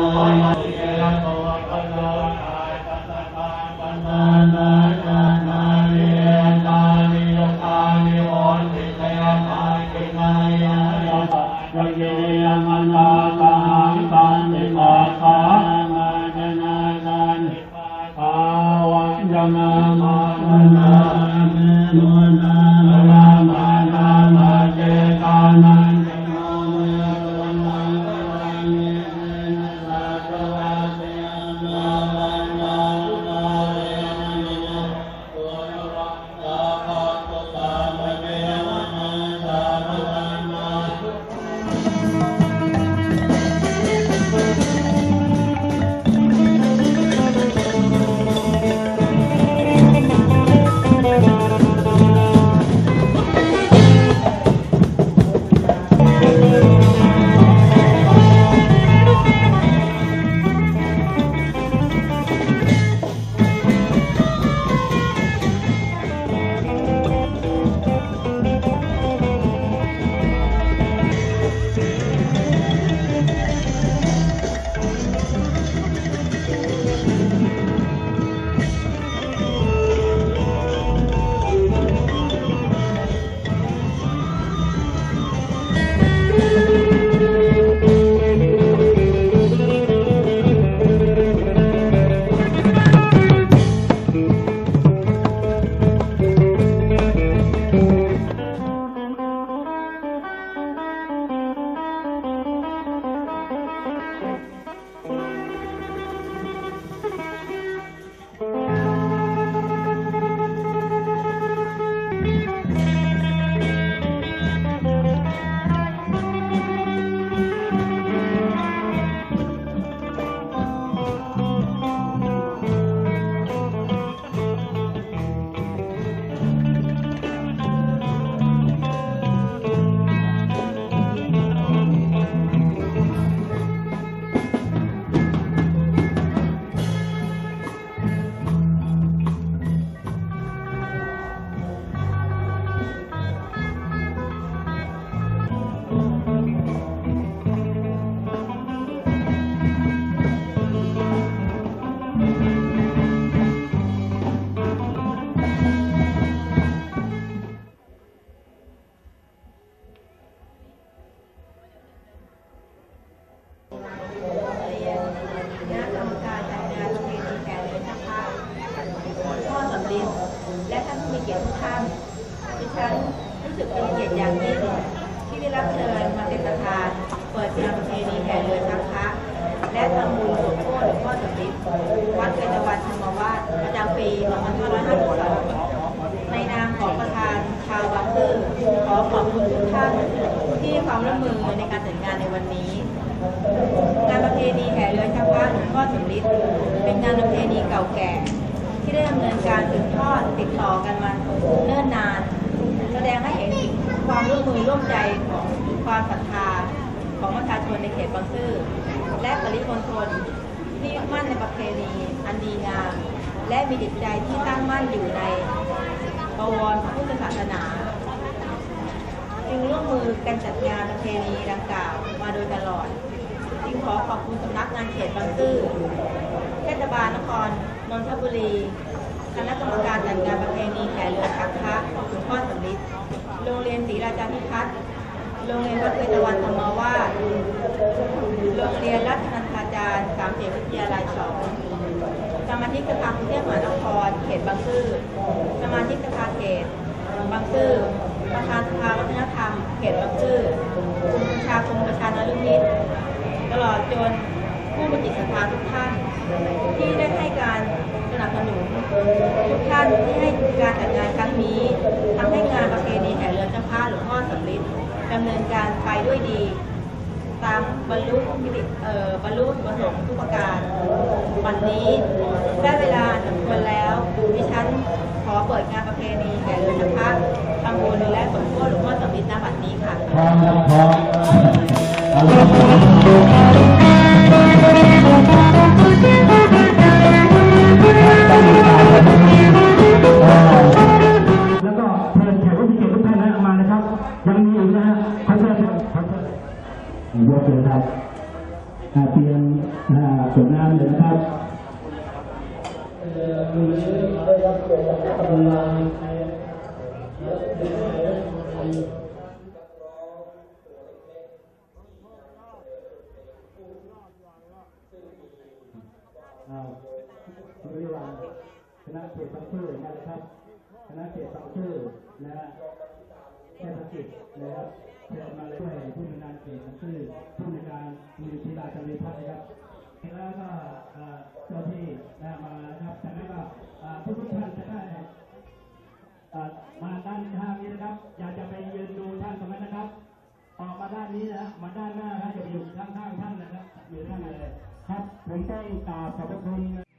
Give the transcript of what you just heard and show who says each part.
Speaker 1: ค ทุกท่านดิฉันรู้สึกเป็นเกียรติอย่างยิ่งที่ได้รับเชิญมาเป็นประธานเปิดงานประเพณีแห่เรือชักพระและทำบุญสมโภชหลวงพ่อสำลินวัดเวญวันธรรมวาสประจำปี 2552 ในนามของประธานชาวบางซื่อขอขอบคุณทุกท่านที่ความร่วมมือในการจัดงานในวันนี้งานประเพณีแห่เรือชักพระหลวงพ่อสำริดเป็นงานประเพณีเก่าแก่ ที่ได้ดำเนินการสืบทอดติดต่อกันมาเนิ่นนาน แสดงให้เห็นถึงความร่วมมือร่วมใจของความศรัทธาของประชาชนในเขตบางซื่อและปริมณฑลที่มั่นในประเพณีอันดีงาม และมีจิตใจที่ตั้งมั่นอยู่ในบวรพระพุทธศาสนา จึงร่วมมือกันจัดงานประเพณีดังกล่าวมาโดยตลอด จึงขอขอบคุณสำนักงานเขตบางซื่อเทศบาลนคร นนทบุรีคณะกรรมการจัดงานประเพณีแห่เรือชักพระหลวงพ่อสำริดโรงเรียนศรีราชาพิพัฒน์โรงเรียนวัดเวญวันธรรมวาสโรงเรียนรัชนันทาจารย์สามเสนวิทยาลัยสองสมาชิกสภากรุงเทพมหานคร เขตบางซื่อสมาชิกสภาเขตบางซื่อประธานสภาวัฒนธรรม เขตบางซื่อกลุ่มประชาคมประชานรุมิตตลอดจนผู้มีจิตศรัทธาทุกท่าน ที่ได้ให้การสนับสนุน ทุกท่านที่ให้การจัดงานครั้งนี้ทำให้งานประเพณีแห่เรือเจ้าพ่อหลวงพ่อสำริดดำเนินการไปด้วยดี ตามบรรลุมิติเอ่อบรรลุประสงค์ทุกประการ วันนี้ได้เวลาสมควรแล้วดิฉันขอเปิดงานประเพณีแห่เรือเจ้าพ่อทำบุญและสมโภชหลวงพ่อสำริดณบัดนี้ค่ะ
Speaker 2: ยกเลยครับอาเตรียมอ่าส่วนน้ำเลยนะครับอ่าบริวารคณะเขตบางซื่อนะครับ คณะเขตบางซื่อนะฮะเทศกิจนะครับ เชิญมาเลยด้วยผู้ในวยการเขตบางซื่อผู้ในการมีธีราจันทรีพัฒน์นะครับแล้วก็เอ่อเจ้าที่นะมานะครับจากนั้นก็ทุกท่านจะได้มาด้านข้างนี้นะครับ อย่าจะไปยืนดูท่านตรงนั้นนะครับ ออกมาด้านนี้นะมาด้านหน้านะอย่าไปอยู่ข้างๆท่านนะครับอยู่ท่านเลยครับผมต้องกราบขอบพระคุณ